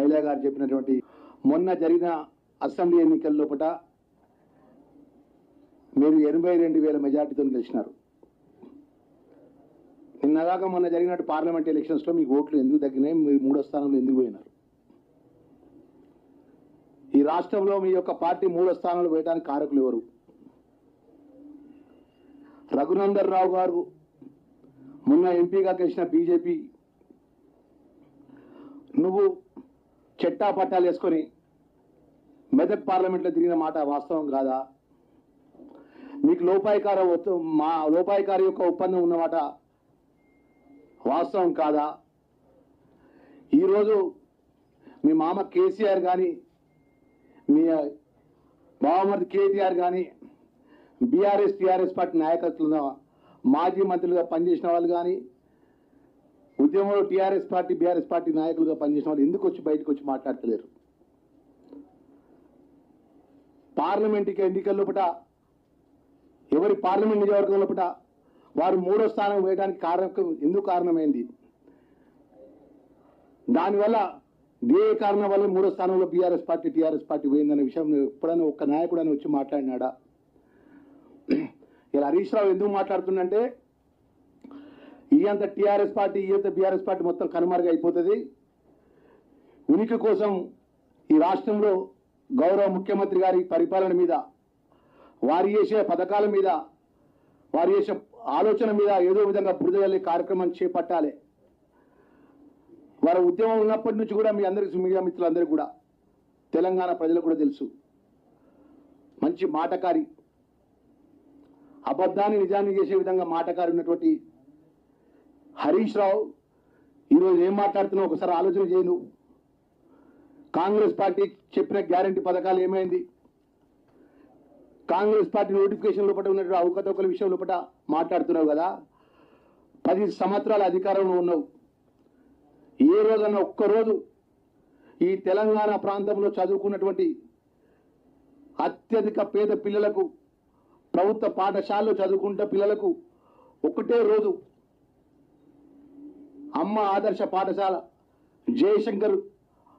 ఐలా గారు చెప్పినటువంటి మొన్న జరిగిన అసెంబ్లీ ఎన్నికల లోపల మీరు ఎనభై రెండు వేల మెజార్టీతో గెలిచినారు. నిన్నదాకా మొన్న జరిగినట్టు పార్లమెంట్ ఎలక్షన్స్లో మీకు ఓట్లు ఎందుకు తగ్గినాయి? మీరు మూడో స్థానంలో ఎందుకు పోయినారు? ఈ రాష్ట్రంలో మీ యొక్క పార్టీ మూడో స్థానంలో పోయడానికి కారకులు ఎవరు? రఘునందర్ రావు గారు మొన్న ఎంపీగా గెలిచిన బీజేపీ. నువ్వు చెట్టా పట్టాలు వేసుకొని మెదక్ పార్లమెంట్లో తిరిగిన మాట వాస్తవం కాదా? మీకు లోపాయికార మా లోపాయికారి యొక్క ఒప్పందం ఉన్నమాట వాస్తవం కాదా? ఈరోజు మీ మామ కేసీఆర్ కానీ మీ బావమర్ది కేటీఆర్ కానీ బీఆర్ఎస్ టీఆర్ఎస్ పార్టీ నాయకత్వంలో మాజీ మంత్రులుగా పనిచేసిన వాళ్ళు కానీ ఉద్యమంలో టీఆర్ఎస్ పార్టీ బీఆర్ఎస్ పార్టీ నాయకులుగా పనిచేసిన వాళ్ళు ఎందుకు వచ్చి బయటకు వచ్చి మాట్లాడతలేరు? పార్లమెంట్కి ఎన్నికల లోపట ఎవరి పార్లమెంట్ నియోజకవర్గం లోపట వారు మూడో స్థానం వేయడానికి కారణం ఎందుకు కారణమైంది? దానివల్ల ఏ కారణం వల్ల మూడో స్థానంలో బీఆర్ఎస్ పార్టీ టీఆర్ఎస్ పార్టీ పోయిందనే విషయం ఎప్పుడైనా ఒక్క నాయకుడు అని వచ్చి మాట్లాడినాడా? ఇలా హరీష్ రావు ఎందుకు మాట్లాడుతుందంటే ఈ అంత టీఆర్ఎస్ పార్టీ ఈ అంత బీఆర్ఎస్ పార్టీ మొత్తం కనుమరుగు అయిపోతుంది. ఉనికి కోసం ఈ రాష్ట్రంలో గౌరవ ముఖ్యమంత్రి గారి పరిపాలన మీద వారు చేసే పథకాల మీద వారు చేసే ఆలోచన మీద ఏదో విధంగా బురదగల్లే కార్యక్రమం చేపట్టాలి. వారి ఉద్యమం ఉన్నప్పటి నుంచి కూడా మీ అందరికి మీడియా మిత్రులందరికీ కూడా తెలంగాణ ప్రజలకు కూడా తెలుసు. మంచి మాటకారి అబద్ధాన్ని నిజాన్ని చేసే విధంగా మాటకారి ఉన్నటువంటి హరీష్ రావు ఈరోజు ఏం మాట్లాడుతున్నావు? ఒకసారి ఆలోచన చేయను కాంగ్రెస్ పార్టీ చెప్పిన గ్యారంటీ పథకాలు ఏమైంది? కాంగ్రెస్ పార్టీ నోటిఫికేషన్ లోపల ఉన్నటువంటి అవకతవకల విషయం లోపల మాట్లాడుతున్నావు కదా? పది సంవత్సరాల అధికారంలో ఉన్నావు. ఏ రోజన్నా ఒక్కరోజు ఈ తెలంగాణ ప్రాంతంలో చదువుకున్నటువంటి అత్యధిక పేద పిల్లలకు ప్రభుత్వ పాఠశాలలో చదువుకుంటే పిల్లలకు ఒకటే రోజు అమ్మ ఆదర్శ పాఠశాల. జయశంకర్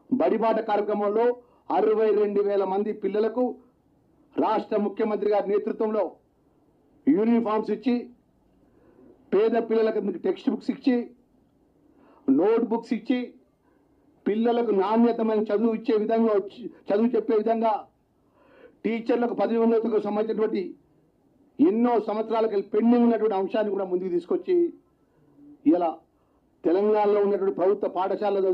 బడిబాట కార్యక్రమంలో అరవై రెండు వేల మంది పిల్లలకు రాష్ట్ర ముఖ్యమంత్రి గారి నేతృత్వంలో యూనిఫామ్స్ ఇచ్చి పేద పిల్లలకు టెక్స్ట్ బుక్స్ ఇచ్చి నోట్ బుక్స్ ఇచ్చి పిల్లలకు నాణ్యతమైన చదువు ఇచ్చే విధంగా చదువు చెప్పే విధంగా టీచర్లకు పదవోన్నతకు సంబంధించినటువంటి ఎన్నో సంవత్సరాలకి పెండింగ్ ఉన్నటువంటి అంశాన్ని కూడా ముందుకు తీసుకొచ్చి ఇలా తెలంగాణలో ఉన్నటువంటి ప్రభుత్వ పాఠశాలలో